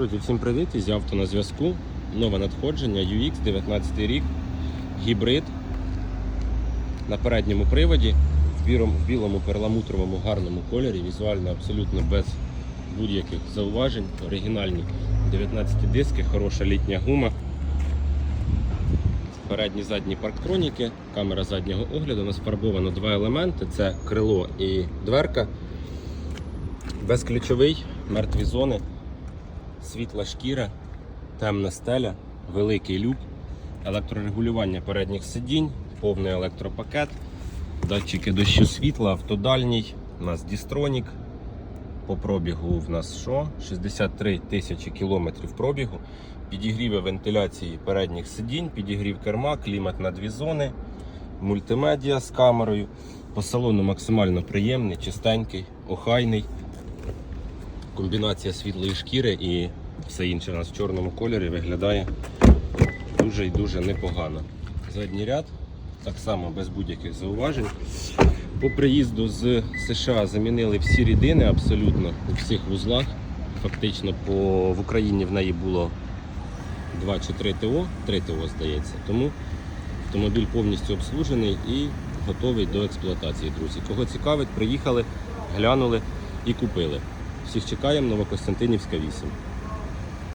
Друзі, всім привіт! Із авто на зв'язку. Нове надходження UX 19 рік, гібрид на передньому приводі в білому, перламутровому гарному кольорі, візуально абсолютно без будь-яких зауважень. Оригінальні 19 диски, хороша літня гума. Передні задні парктроніки, камера заднього огляду. Нас фарбовано два елементи: це крило і дверка. Безключовий, мертві зони, світла шкіра, темна стеля, великий люк, електрорегулювання передніх сидінь, повний електропакет, датчики дощу світла, автодальній, у нас дістронік. По пробігу в нас що? 63 тисячі кілометрів пробігу. Підігріви вентиляції передніх сидінь, підігрів керма, клімат на дві зони, мультимедіа з камерою. По салону максимально приємний, чистенький, охайний. Комбінація світлої шкіри і все інше у нас в чорному кольорі виглядає дуже і дуже непогано. Задній ряд так само без будь-яких зауважень. По приїзду з США замінили всі рідини абсолютно у всіх вузлах. Фактично по, в Україні в неї було 2 чи 3 ТО, 3 ТО здається. Тому автомобіль повністю обслужений і готовий до експлуатації, друзі. Кого цікавить, приїхали, глянули і купили. Всіх чекаємо, Новокостянтинівська 8.